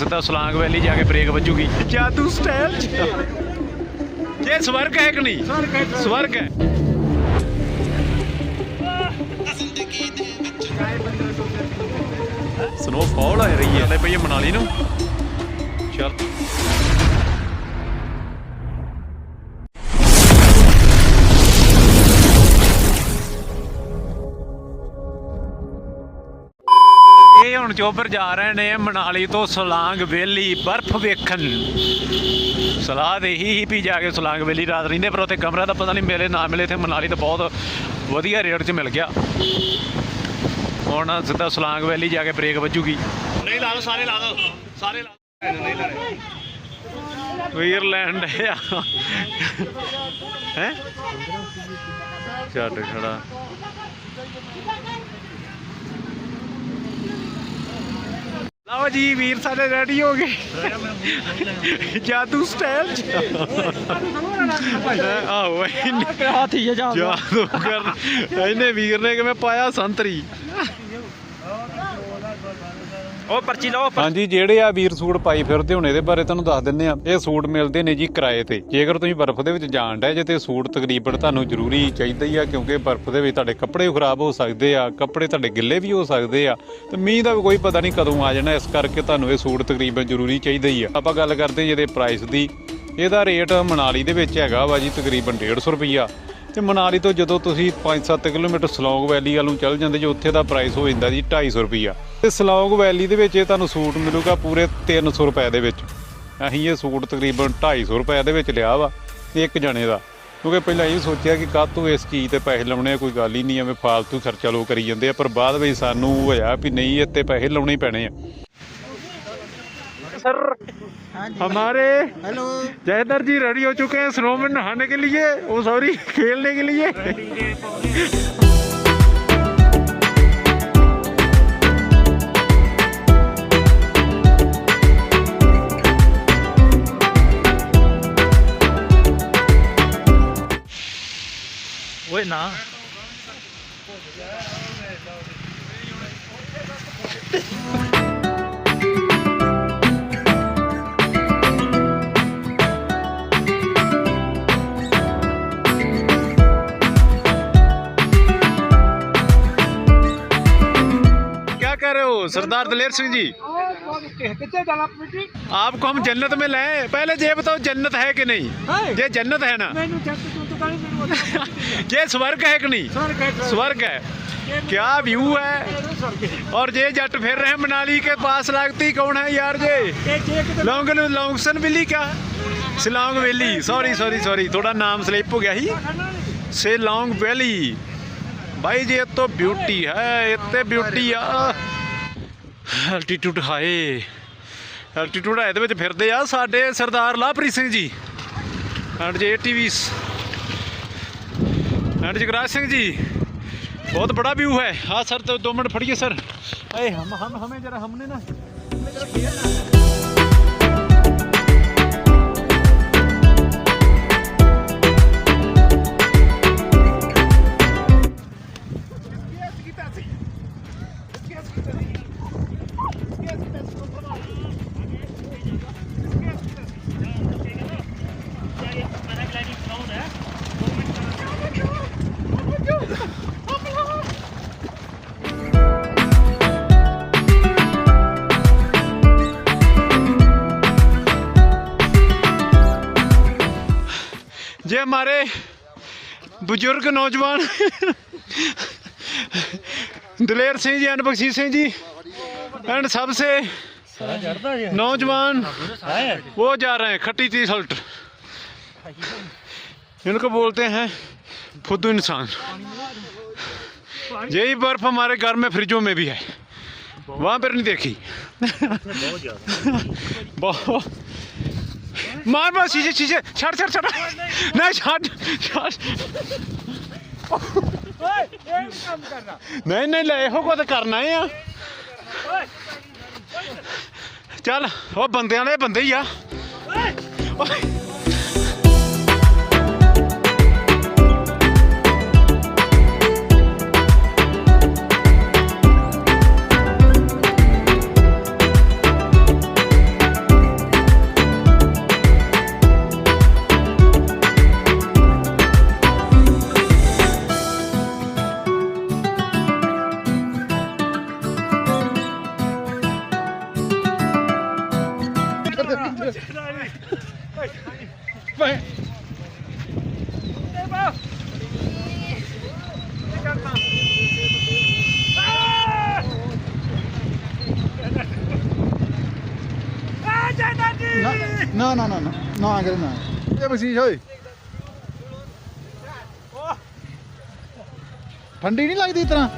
ਸਿੱਧਾ ਸਲਾਂਗ ਵੈਲੀ ਜਾ ਕੇ ਬ੍ਰੇਕ ਵੱਜੂਗੀ। ਜਾਦੂ ਸਟਾਈਲ ਇਹ ਸਵਰਗ ਹੈ ਕਿ ਨਹੀਂ? ਸਵਰਗ ਹੈ। ਸਨੋਫਾਲ ਆ ਰਹੀ ਹੈ ਲੈ ਪਈ ਮਨਾਲੀ ਨੂੰ। ਚੱਲ। ਇਹ ਹੁਣ ਚੋਬਰ ਜਾ ਰਹੇ ਨੇ ਮਨਾਲੀ ਤੋਂ ਸਲਾਂਗ ਵੈਲੀ ਬਰਫ਼ ਵੇਖਣ। ਸਲਾਹ ਦੇ ਹੀ ਹੀ ਵੀ ਜਾ ਕੇ ਸਲਾਂਗ ਵੈਲੀ ਰਾਤ ਰਹਿੰਦੇ ਪਰ ਉੱਥੇ ਕਮਰਾ ਤਾਂ ਪਤਾ ਨਹੀਂ ਮਿਲੇ ਨਾ ਮਿਲੇ ਤੇ ਮਨਾਲੀ ਤਾਂ ਬਹੁਤ ਵਧੀਆ ਰੇਟ 'ਚ ਮਿਲ ਗਿਆ। ਹੁਣ ਸਿੱਧਾ ਸਲਾਂਗ ਵੈਲੀ ਜਾ ਕੇ ਬ੍ਰੇਕ ਵੱਜੂਗੀ। ਨਹੀਂ ਲਾ ਦੋ ਸਾਰੇ ਲਾ ਦੋ ਸਾਰੇ ਲਾ ਨਹੀਂ ਲਾ ਵੀਰਲੈਂਡ ਆ। ਹੈ? ਛੱਡ ਖੜਾ। ਲਓ ਜੀ ਵੀਰ ਸਾਡੇ ਰੈਡੀ ਹੋ ਗਏ। ਜਾਦੂ ਸਟਾਈਲ ਚ। ਆਹੋ ਇਹਨੇ ਹਾਥੀ ਜਾ ਜਾਦੂ ਕਰ ਇਹਨੇ ਵੀਰ ਨੇ ਕਿਵੇਂ ਪਾਇਆ ਸੰਤਰੀ। ਉਹ ਪਰਚੀ ਲਓ ਹਾਂਜੀ, ਜਿਹੜੇ ਆ ਵੀਰ ਸੂਟ ਪਾਈ ਫਿਰਦੇ ਹੁਣ, ਇਹਦੇ ਬਾਰੇ ਤੁਹਾਨੂੰ ਦੱਸ ਦਿੰਨੇ ਆ ਇਹ ਸੂਟ ਮਿਲਦੇ ਨੇ ਜੀ ਕਿਰਾਏ ਤੇ। ਜੇਕਰ ਤੁਸੀਂ ਬਰਫ਼ ਦੇ ਵਿੱਚ ਜਾਣ ਡੈ ਜੇ ਤੇ ਸੂਟ ਤਕਰੀਬਨ ਤੁਹਾਨੂੰ ਜ਼ਰੂਰੀ ਚਾਹੀਦਾ ਹੀ ਆ, ਕਿਉਂਕਿ ਬਰਫ਼ ਦੇ ਵਿੱਚ ਤੁਹਾਡੇ ਕੱਪੜੇ ਵੀ ਖਰਾਬ ਹੋ ਸਕਦੇ ਆ, ਕੱਪੜੇ ਤੁਹਾਡੇ ਗਿੱਲੇ ਵੀ ਹੋ ਸਕਦੇ ਆ। ਤੇ ਮੀਂਹ ਦਾ ਵੀ ਕੋਈ ਪਤਾ ਨਹੀਂ ਕਦੋਂ ਆ ਜਾਣਾ, ਇਸ ਕਰਕੇ ਤੁਹਾਨੂੰ ਇਹ ਸੂਟ ਤਕਰੀਬਨ ਜ਼ਰੂਰੀ ਚਾਹੀਦਾ ਹੀ ਆ। ਆਪਾਂ ਗੱਲ ਕਰਦੇ ਜਿਹਦੇ ਪ੍ਰਾਈਸ ਦੀ। ਇਹਦਾ ਰੇਟ ਮਨਾਲੀ ਦੇ ਵਿੱਚ ਹੈਗਾ ਵਾ ਜੀ ਤਕਰੀਬਨ 150 ਰੁਪਈਆ। ਤੇ ਮਨਾਲੀ ਤੋਂ ਜਦੋਂ ਤੁਸੀਂ 5-7 ਕਿਲੋਮੀਟਰ ਸਲੌਂਗ ਵੈਲੀ ਵੱਲ ਨੂੰ ਚੱਲ ਜਾਂਦੇ ਜੇ, ਉੱਥੇ ਦਾ ਪ੍ਰਾਈਸ ਹੋ ਜਾਂਦਾ ਜੀ 250 ਰੁਪਈਆ। ਤੇ ਸਲੌਂਗ ਵੈਲੀ ਦੇ ਵਿੱਚ ਇਹ ਤੁਹਾਨੂੰ ਸੂਟ ਮਿਲੂਗਾ ਪੂਰੇ 300 ਰੁਪਏ ਦੇ ਵਿੱਚ ਅਸੀਂ ਇਹ ਸੂਟ ਤਕਰੀਬਨ 250 ਰੁਪਏ ਦੇ ਵਿੱਚ ਲਿਆ ਵਾ ਇੱਕ ਜਣੇ ਦਾ ਕਿਉਂਕਿ ਪਹਿਲਾਂ ਇਹ ਸੋਚਿਆ ਕਿ ਕਾਹਤੋਂ ਇਸ ਚੀਜ਼ ਤੇ ਪੈਸੇ ਲਾਉਣੇ ਆ ਕੋਈ ਗੱਲ ਹੀ ਨਹੀਂ ਐਵੇਂ ਫਾਲਤੂ ਖਰਚਾ ਲੋ ਕਰੀ ਜਾਂਦੇ ਆ ਪਰ ਬਾਅਦ ਵਿੱਚ ਸਾਨੂੰ ਹੋਇਆ ਵੀ ਨਹੀਂ ਇੱਥੇ ਪੈਸੇ ਲਾਉਣੇ ਹੀ ਪੈਣੇ ਆ सर हमारे हेलो जयदर जी रेडी हो चुके हैं स्नो में नहाने के लिए वो सॉरी खेलने के लिए ओए ना क्या कर रहे हो सरदार दलेर सिंह जी कितने जाना बेटी आपको हम जन्नत में लाए पहले ये बताओ जन्नत है कि नहीं है ये जन्नत है ना मैंने जब तू तो कहीं मैंने ये स्वर्ग है कि नहीं सर कह स्वर्ग है क्या व्यू है और ये जट फिर रहे हैं मनाली के पास लगती कौन है यार ये लॉन्ग लॉन्गसन वैली क्या Shillong valley sorry sorry sorry थोड़ा नाम स्लिप हो गया ही सिलोंग वैली भाई जी ये तो ब्यूटी है इतने ब्यूटी ਆ ਐਲਟੀਟਿਊਡ ਹਾਏ ਐਲਟੀਟਿਊਡ ਹੈ ਇਹਦੇ ਵਿੱਚ ਫਿਰਦੇ ਆ ਸਾਡੇ ਸਰਦਾਰ ਲਾਪ੍ਰੀਤ ਸਿੰਘ ਜੀ ਐਂਡ ਜੇ TVs and Jagraj Singh ji बहुत बड़ा व्यू है हाँ सर तो दो मिनट फटिए सर अरे हम हम हमें जरा हमने ना ये हमारे बुज़ुर्ग नौजवान दलेर सिंह जी एंड बख्शी सिंह जी, एंड सबसे नौजवान वो जा रहे हैं, खट्टी ती सल्ट इनको बोलते हैं फुद्दू इंसान। यही बर्फ़ हमारे घर में फ्रिजों में भी है। वहाँ पर नहीं देखी। बहुत ਮਾਰ ਮਾਰ ਸ਼ੀਸ਼ੇ ਸ਼ੀਸ਼ੇ ਛੱਡ ਛੱਡ ਛੱਡ ਨਹੀਂ ਛੱਡ ਛੱਡ ਨਹੀਂ ਨਹੀਂ ਲੈ ਇਹੋ ਕੁਝ ਕਰਨਾ ਆ ਚੱਲ ਉਹ ਬੰਦਿਆਂ ਵਾਲੇ ਬੰਦੇ ਹੀ ਆ ਓਏ। ਨਾ ਨਾ ਨਾ ਨਾ ਨਾ ਨਾ ਕਰੇ ਨਾ। ਇਹ ਬਸੀਸ਼ ਹੋਏ ਠੰਡੀ ਨਹੀਂ ਲੱਗਦੀ ਇਸ ਤਰ੍ਹਾਂ?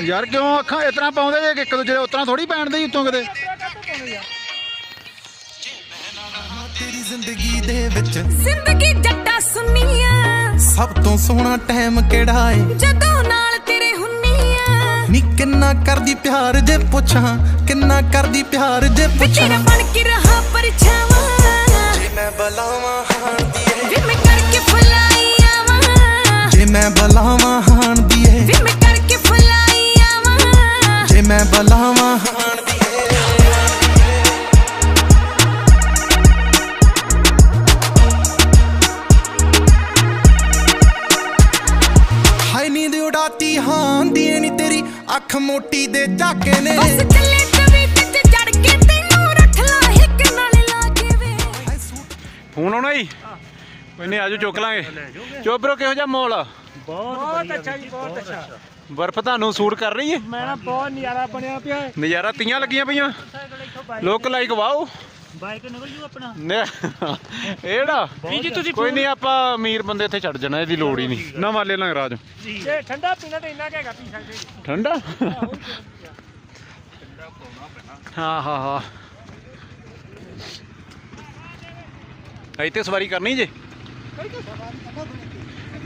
ਯਾਰ ਕਿਉਂ ਅੱਖਾਂ ਇਸ ਤਰ੍ਹਾਂ ਪਾਉਂਦੇ ਜੇ ਕਿ ਇੱਕ ਦੂਜੇ ਦੇ ਉਤਰਾਂ ਥੋੜੀ ਪੈਣਦੇ ਹੀ ਉੱਤੋਂ ਕਿਤੇ? ਤੇਰੀ ਜ਼ਿੰਦਗੀ ਦੇ ਵਿੱਚ ਜ਼ਿੰਦਗੀ ਜੱਟਾ ਸੁਣੀਆਂ ਸਭ ਤੋਂ ਸੋਹਣਾ ਟਾਈਮ ਕਿਹੜਾ ਹੈ ਜਦੋਂ ਨਾਲ ਤੇਰੇ ਹੁੰਨੀਆਂ। ਨੀ ਕਿੰਨਾ ਕਰਦੀ ਪਿਆਰ ਜੇ ਪੁੱਛਾਂ ਕਿੰਨਾ ਕਰਦੀ ਪਿਆਰ ਜੇ ਤੇਰਾ ਪੁੱਛਾਂ ਬਣ ਕੇ ਰਹਾ ਪਰਛਾਵਾਂ। ਜੇ ਮੈਂ ਬਲਾਵਾਂ ਹਾਣ ਦੀਏ ਵੀ ਮੈਂ ਕਰਕੇ ਫੁਲਾਈ ਆਵਾਂ ਜੇ ਮੈਂ ਬਲਾਵਾਂ ਹਾਣ ਦੀਏ ਵੀ ਮੈਂ ਮੈਂ ਬਲਾਵਾਂ ਹਾਈ ਨੀਂਦ ਉਡਾਤੀ ਹਾਂ ਦੀ ਨੀ ਤੇਰੀ ਅੱਖ ਮੋਟੀ ਦੇ ਝਾਕੇ ਨੇ। ਬਸ ਚੱਲੇ ਤਵੇ ਤੇ ਚੜ ਕੇ ਤੈਨੂੰ ਰੱਖ ਲਾ ਹਿੱਕ ਨਾਲ ਲਾ ਕੇ ਵੇ। ਫੋਨ ਆਉਣਾ ਜੀ? ਕੋਈ ਨਹੀਂ ਆਜੋ ਚੁੱਕ ਲਾਂਗੇ। ਚੋਬਰੋ ਕਿਹੋ ਜਿਹਾ ਮਾਹੌਲ ਆ? ਬਹੁਤ ਅੱਛਾ ਜੀ ਬਹੁਤ ਅੱਛਾ। ਬਰਫ਼ ਤੁਹਾਨੂੰ ਸੂਟ ਕਰ ਰਹੀ ਹੈ? ਮੈਂ ਨਾ ਬਹੁਤ ਨਜ਼ਾਰਾ ਬਣਿਆ ਪਿਆ ਹੈ। ਨਜ਼ਾਰਾ ਤੀਆਂ ਲੱਗੀਆਂ ਪਈਆਂ। ਲੋਕ ਲਾਈਕ ਵਾਓ। ਬਾਈਕ ਨਿਕਲ ਜੂ ਆਪਣਾ। ਇਹੜਾ? ਜੀ ਤੁਸੀਂ ਕੋਈ ਨਹੀਂ ਆਪਾਂ ਅਮੀਰ ਬੰਦੇ ਇੱਥੇ ਛੱਡ ਜਾਣਾ ਇਹਦੀ ਲੋੜ ਹੀ ਨਹੀਂ। ਨਵਾਂ ਲੈ ਲਾਂਗੇ ਰਾਜ। ਜੇ। ਠੰਡਾ ਪੀਣਾ ਤੇ ਇੰਨਾ ਕੁ ਹੈਗਾ ਪੀ ਸਕਦੇ। ਠੰਡਾ? ਹਾਂ ਹਾਂ ਹਾਂ। ਇੱਥੇ ਸਵਾਰੀ ਕਰਨੀ ਜੇ?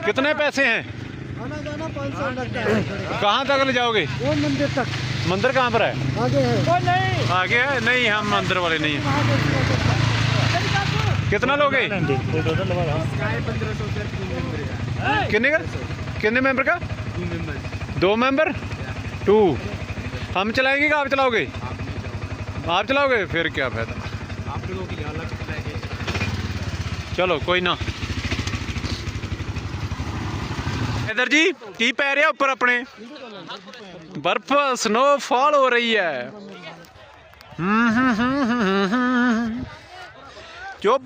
कितने पैसे हैं? आना जाना पाँच सौ लगता है। कहाँ तक ले जाओगे? वो मंदिर तक। मंदिर कहाँ पर है? आगे है। वो नहीं। आगे है? नहीं हम मंदिर वाले नहीं हैं। कितना लोगे? कितने का? कितने मेंबर का? दो मेंबर टू हम चलाएँगे कि आप चलाओगे? आप चलाओगे? फिर क्या फ़ायदा? चलो कोई ना। ਵੈਦਰ ਜੀ ਕੀ ਪੈ ਰਿਹਾ ਉੱਪਰ ਆਪਣੇ? ਬਰਫ਼ ਸਨੋ ਫਾਲ ਹੋ ਰਹੀ ਹੈ। ਜੋ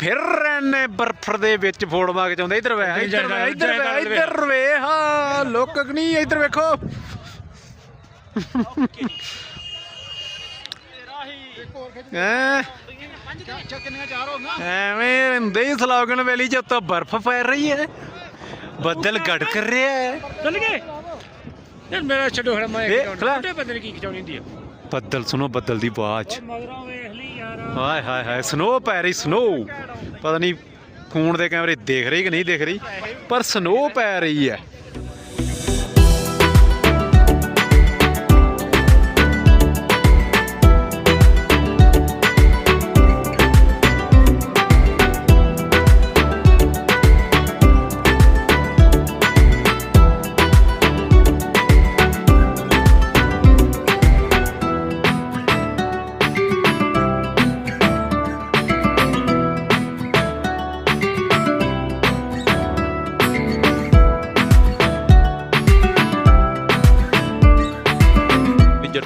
ਫਿਰ ਰਹਿਨੇ ਬਰਫਰ ਦੇ ਵਿੱਚ ਫੋੜ ਮਾਰ ਕੇ ਇਧਰ ਵੇ ਇਧਰ ਵੇ ਇਧਰ ਵੇ ਇਧਰ ਹਾਂ ਲੋਕ ਅਗਨੀ ਇਧਰ ਵੇਖੋ। ਐਵੇਂ ਹੁੰਦੇ ਹੀ ਸਲੋਗਨ ਵੇਲੀ ਚ ਉੱਤੋਂ ਬਰਫ਼ ਪੈ ਰਹੀ ਹੈ। ਬੱਦਲ ਗੜਕ ਰਿਹਾ ਹੈ। ਚੱਲ ਗਏ। ਯਾਰ ਮੇਰਾ ਛੱਡੋ ਹੜਾ ਮੈਂ ਵੇਖ ਛੋਟੇ ਬੰਦੇ ਕੀ ਖਿਚਾਉਣੀ ਹੁੰਦੀ ਬੱਦਲ ਸੁਣੋ ਬੱਦਲ ਦੀ ਆਵਾਜ਼। ਹਾਏ ਹਾਏ ਹਾਏ ਸਨੋ ਪੈ ਰਹੀ ਸਨੋ ਪਤਾ ਨਹੀਂ ਫੋਨ ਦੇ ਕੈਮਰੇ ਦੇਖ ਰਹੀ ਕਿ ਨਹੀਂ ਦੇਖ ਰਹੀ ਪਰ ਸਨੋ ਪੈ ਰਹੀ ਹੈ।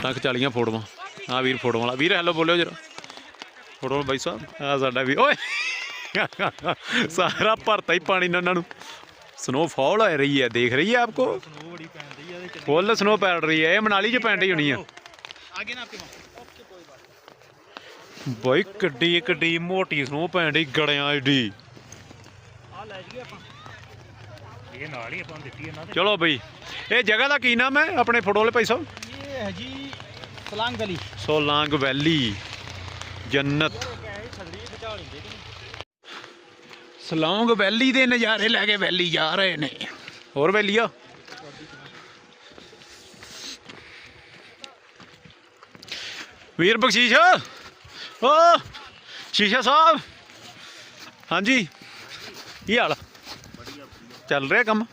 ਜੱਟਾਂ ਖਚਾਲੀਆਂ ਫੋਟੋਆਂ। ਆ ਵੀਰ ਫੋਟੋ ਵਾਲਾ। ਵੀਰ ਹੈਲੋ ਬੋਲਿਓ ਜਰਾ। ਫੋਟੋ ਬਾਈ ਸਾਹਿਬ ਆ ਸਾਡਾ ਵੀ ਓਏ! ਸਾਰਾ ਭਰਤਾ ਹੀ ਪਾਣੀ ਨਾਲ ਉਹਨਾਂ ਨੂੰ। ਸਨੋ ਫਾਲ ਹੋ ਰਹੀ ਹੈ ਦੇਖ ਰਹੀ ਹੈ ਆਪਕੋ? ਫੁੱਲ ਸਨੋ ਪੈ ਰਹੀ ਹੈ ਇਹ ਮਨਾਲੀ ਚ ਪੈਣ ਡਈ ਹੋਣੀ ਆ। ਬਾਈ ਕੱਡੀ ਕੱਡੀ ਮੋਟੀ ਸਨੋ ਪੈਣ ਗੜਿਆਂ ਏਡੀ ਇਹ ਨਾਲ ਹੀ ਆਪਾਂ ਦਿੱਤੀ ਇਹਨਾਂ ਚਲੋ ਬਈ। ਇਹ ਜਗ੍ਹਾ ਦਾ ਕੀ ਨਾਮ ਹੈ ਆਪਣੇ ਫੋਟੋ ਵਾਲੇ ਭਾਈ ਸਾਹਿਬ? ਇਹ ਹੈ ਜੀ ਸਲਾਂਗ ਗਲੀ। ਸੋਲਾਂਗ ਵੈਲੀ ਜੰਨਤ। ਸਲੌਂਗ ਵੈਲੀ ਦੇ ਨਜ਼ਾਰੇ ਲੈ ਕੇ ਵੈਲੀ ਜਾ ਰਹੇ ਨੇ। ਹੋਰ ਵੈਲੀਆ? ਵੀਰ ਬਖਸ਼ੀਸ਼ ਓ ਸ਼ੀਸ਼ਾ ਸਾਹਿਬ। ਹਾਂਜੀ ਕੀ ਹਾਲ? ਚੱਲ ਰਿਹਾ ਕੰਮ?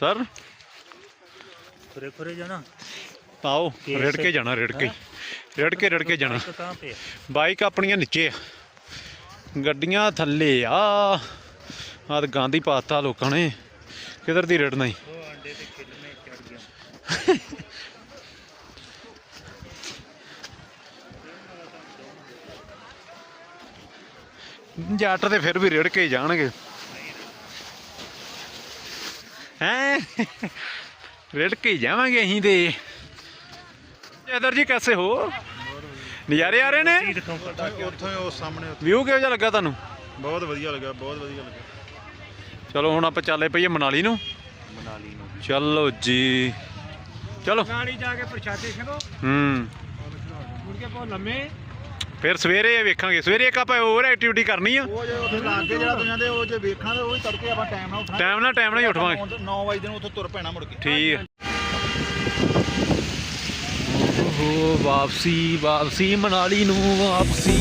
ਸਰ? ਖੁਰੇ ਖੁਰੇ ਜਾਣਾ? ਕੇਸ- ਰੇੜ ਕੇ ਜਾਣਾ ਰੇੜ ਕੇ ਰੇੜ ਕੇ ਰੇੜ ਕੇ ਜਾਣਾ ਬਾਈਕ ਆਪਣੀਆਂ ਨੀਚੇ ਆ। ਗੱਡੀਆਂ ਥੱਲੇ ਆ। ਆਹ ਤਾਂ ਗਾਂਧੀ ਪਾਤਾ ਲੋਕਾਂ ਨੇ। ਕਿਧਰ ਦੀ ਰੇੜਨਾ ਗਿਆ। ਜੱਟ ਤੇ ਫਿਰ ਵੀ ਰੇੜ ਕੇ ਹੀ ਜਾਣਗੇ। ਹੈਂ? ਰੇੜ ਕੇ ਹੀ ਜਾਵਾਂਗੇ ਅਸੀਂ ਤੇ। ਇਧਰ ਜੀ ਕੈਸੇ ਹੋ? ਨਜ਼ਾਰੇ ਆ ਰਹੇ ਨੇ? ਕਿੱਥੋਂ ਪਤਾ ਉੱਥੋਂ ਹੀ ਉਹ ਸਾਹਮਣੇ ਵਿਊ ਕਿਹੋ ਜਿਹਾ ਲੱਗਾ ਤੁਹਾਨੂੰ? ਬਹੁਤ ਵਧੀਆ ਲੱਗਾ ਬਹੁਤ ਵਧੀਆ ਲੱਗਾ। ਚਲੋ ਹੁਣ ਆਪਾਂ ਚੱਲੇ ਪਈਏ ਮਨਾਲੀ ਨੂੰ। ਮਨਾਲੀ ਨੂੰ ਚਲੋ ਜੀ। ਚਲੋ। ਮਨਾਲੀ ਜਾ ਕੇ ਪ੍ਰਸ਼ਾਦੇ ਛਕੋ ਹੂੰ। ਮੁੜ ਕੇ ਪੋ ਲੰਮੇ। ਫਿਰ ਸਵੇਰੇ ਵੇਖਾਂਗੇ। ਸਵੇਰੇ ਇੱਕ ਆਪਾਂ ਹੋਰ ਐਕਟੀਵਿਟੀ ਕਰਨੀ ਆ। ਉਹ ਜੇ ਉੱਥੇ ਲਾਗੇ ਜਿਹੜਾ ਤੁਸੀਂ ਦੇ ਉਹ ਜੇ ਵੇਖਾਂ ਤੇ ਉਹ ਹੀ ਤੜਕੇ ਆਪਾਂ ਟਾਈਮ ਨਾਲ ਟਾਈਮ ਨਾਲ ਟਾਈਮ ਨਾਲ ਹੀ ਉੱਠਵਾਂਗੇ। 9 ਵਜੇ ਨੂੰ ਉੱਥੇ ਤੁਰ ਪੈਣਾ ਮੁੜ ਕੇ। ਠੀਕ ਹੈ ਹੋ ਵਾਪਸੀ ਵਾਪਸੀ ਮਨਾਲੀ ਨੂੰ ਵਾਪਸੀ